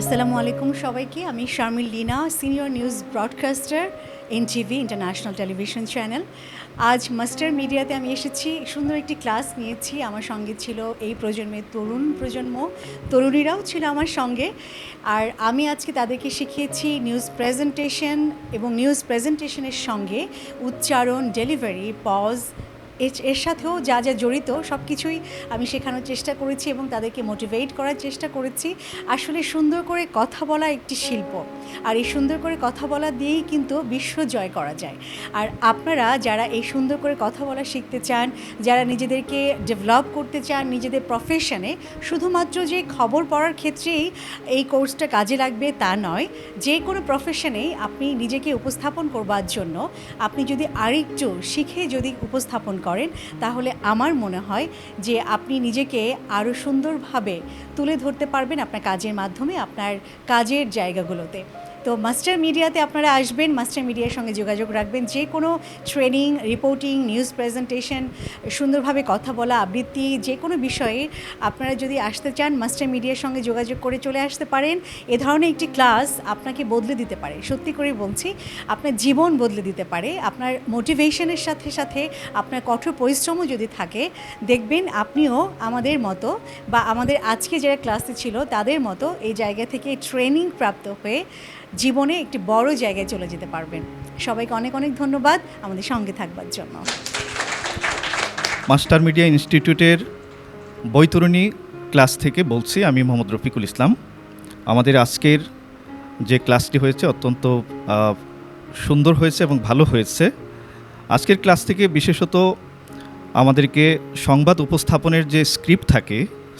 আসসালামু আলাইকুম সবাইকে। আমি Sharmil Lina, senior news broadcaster N NTV, international television channel. আজ মাস্টার মিডিয়াতে আমি এসেছি, সুন্দর একটি ক্লাস নিয়েছি। আমার সঙ্গে ছিল এই প্রজন্মের তরুণ প্রজন্ম, তরুণীরাও ছিল আমার সঙ্গে। আর আমি আজকে তাদেরকে শিখিয়েছি নিউজ প্রেজেন্টেশন এবং নিউজ প্রেজেন্টেশনের সঙ্গে উচ্চারণ, ডেলিভারি, পজ এর- সাথেও যা যা জড়িত সব কিছুই আমি শেখানোর চেষ্টা করেছি এবং তাদেরকে মোটিভেট করার চেষ্টা করেছি। আসলে সুন্দর করে কথা বলা একটি শিল্প। আর এই সুন্দর করে কথা বলা দিয়েই কিন্তু বিশ্ব জয় করা যায়। আর আপনারা যারা এই সুন্দর করে কথা বলা শিখতে চান, যারা নিজেদেরকে ডেভেলপ করতে চান, নিজেদের প্রফেশনে শুধুমাত্র যে খবর পড়ার ক্ষেত্রেই এই কোর্সটা কাজে লাগবে তা নয়। যে কোনো প্রফেশনেই আপনি নিজেকে উপস্থাপন করবার জন্য আপনি যদি আরেকটু শিখে যদি উপস্থাপন করেন, তাহলে আমার মনে হয় যে আপনি নিজেকে আরও সুন্দরভাবে তুলে ধরতে পারবেন আপনার কাজের মাধ্যমে, আপনার কাজের জায়গাগুলোতে। তো মাস্টার মিডিয়াতে আপনারা আসবেন, মাস্টার মিডিয়ার সঙ্গে যোগাযোগ রাখবেন। যে কোনো ট্রেনিং, রিপোর্টিং, নিউজ প্রেজেন্টেশন, সুন্দরভাবে কথা বলা, আবৃত্তি, যে কোনো বিষয়ে আপনারা যদি আসতে চান, মাস্টার মিডিয়ার সঙ্গে যোগাযোগ করে চলে আসতে পারেন। এ ধরনের একটি ক্লাস আপনাকে বদলে দিতে পারে। সত্যি করে বলছি, আপনার জীবন বদলে দিতে পারে। আপনার মোটিভেশনের সাথে সাথে আপনার কঠোর পরিশ্রমও যদি থাকে, দেখবেন আপনিও আমাদের মতো বা আমাদের আজকে যারা ক্লাসে ছিল, তাদের মতো এই জায়গা থেকে ট্রেনিং প্রাপ্ত হয়ে জীবনে একটি বড় জায়গায় চলে যেতে পারবেন। সবাইকে অনেক অনেক ধন্যবাদ আমাদের সঙ্গে থাকবার জন্য। মাস্টার মিডিয়া ইনস্টিটিউটের বৈতরণী ক্লাস থেকে বলছি, আমি মোহাম্মদ রফিকুল ইসলাম। আমাদের আজকের যে ক্লাসটি হয়েছে অত্যন্ত সুন্দর হয়েছে এবং ভালো হয়েছে। আজকের ক্লাস থেকে বিশেষত আমাদেরকে সংবাদ উপস্থাপনের যে স্ক্রিপ্ট থাকে,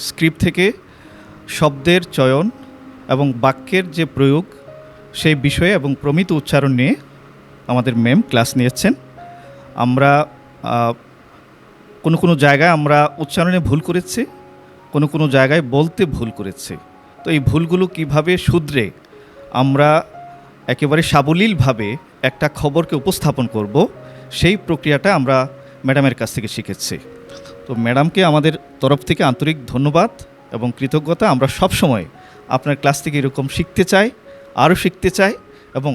স্ক্রিপ্ট থেকে শব্দের চয়ন এবং বাক্যের যে প্রয়োগ সেই বিষয়ে এবং প্রমিত উচ্চারণ নিয়ে আমাদের ম্যাম ক্লাস নিয়েছেন। আমরা কোনো কোনো জায়গায় আমরা উচ্চারণে ভুল করেছি, কোনো কোনো জায়গায় বলতে ভুল করেছি। তো এই ভুলগুলো কীভাবে শুধরে আমরা একেবারে সাবলীলভাবে একটা খবরকে উপস্থাপন করব, সেই প্রক্রিয়াটা আমরা ম্যাডামের কাছ থেকে শিখেছি। তো ম্যাডামকে আমাদের তরফ থেকে আন্তরিক ধন্যবাদ এবং কৃতজ্ঞতা। আমরা সব সময় আপনার ক্লাস থেকে এরকম শিখতে চাই। আরও শিখতে চাই এবং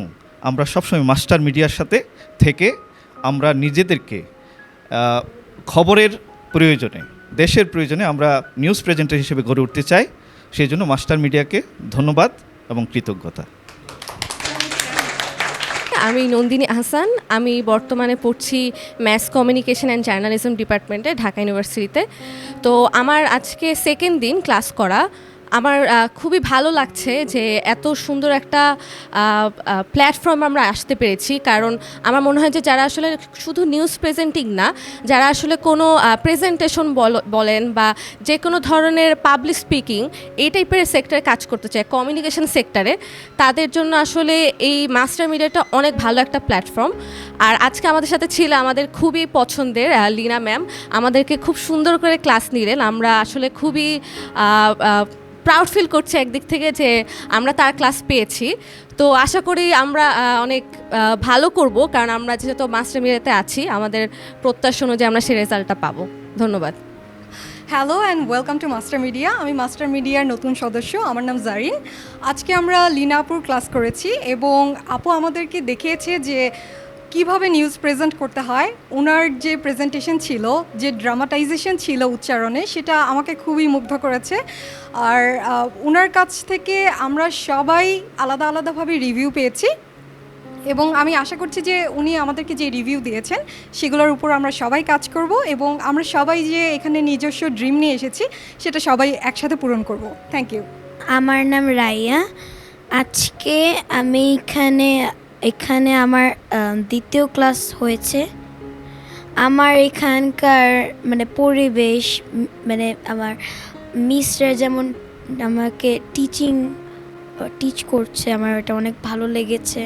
আমরা সবসময় মাস্টার মিডিয়ার সাথে থেকে আমরা নিজেদেরকে খবরের প্রয়োজনে, দেশের প্রয়োজনে আমরা নিউজ প্রেজেন্টার হিসেবে গড়ে উঠতে চাই। সেই জন্য মাস্টার মিডিয়াকে ধন্যবাদ এবং কৃতজ্ঞতা। আমি নন্দিনী আহসান, আমি বর্তমানে পড়ছি ম্যাস কমিউনিকেশন অ্যান্ড জার্নালিজম ডিপার্টমেন্টে ঢাকা ইউনিভার্সিটিতে তো আমার আজকে সেকেন্ড দিন ক্লাস করা। আমার খুবই ভালো লাগছে যে এত সুন্দর একটা প্ল্যাটফর্ম আমরা আসতে পেরেছি। কারণ আমার মনে হয় যে যারা আসলে শুধু নিউজ প্রেজেন্টিং না, যারা আসলে কোনো প্রেজেন্টেশন বলেন বা যে কোনো ধরনের পাবলিক স্পিকিং এই টাইপের সেক্টরে কাজ করতে চায়। কমিউনিকেশন সেক্টরে তাদের জন্য আসলে এই মাস্টার মিডিয়াটা অনেক ভালো একটা প্ল্যাটফর্ম আর আজকে আমাদের সাথে ছিল আমাদের খুবই পছন্দের লিনা ম্যাম। আমাদেরকে খুব সুন্দর করে ক্লাস নিলেন। আমরা আসলে খুবই প্রাউড ফিল করছে একদিক থেকে যে আমরা তার ক্লাস পেয়েছি। তো আশা করি আমরা অনেক ভালো করব, কারণ আমরা যেহেতু মাস্টার মিডিয়াতে আছি, আমাদের প্রত্যাশা অনুযায়ী আমরা সেই রেজাল্টটা পাবো। ধন্যবাদ। Hello and welcome to master media আমি মাস্টার মিডিয়ার নতুন সদস্য, আমার নাম জারিন আজকে আমরা লিনাপুর ক্লাস করেছি এবং আপু আমাদেরকে দেখিয়েছে যে কীভাবে নিউজ প্রেজেন্ট করতে হয়? ওনার যে প্রেজেন্টেশন ছিল, যে ড্রামাটাইজেশন ছিল উচ্চারণে, সেটা আমাকে খুবই মুগ্ধ করেছে। আর ওনার কাছ থেকে আমরা সবাই আলাদা আলাদাভাবে রিভিউ পেয়েছি। এবং আমি আশা করছি যে উনি আমাদেরকে যে রিভিউ দিয়েছেন, সেগুলোর উপর আমরা সবাই কাজ করব এবং আমরা সবাই যে এখানে নিজস্ব ড্রিম নিয়ে এসেছি, সেটা সবাই একসাথে পূরণ করব। থ্যাংক ইউ আমার নাম রাইয়া। আজকে আমি এখানে এখানে আমার দ্বিতীয় ক্লাস হয়েছে। আমার এখানকার মানে পরিবেশ মানে আমার মিসরা যেমন আমাকে টিচিং টিচ করছে, আমার এটা অনেক ভালো লেগেছে।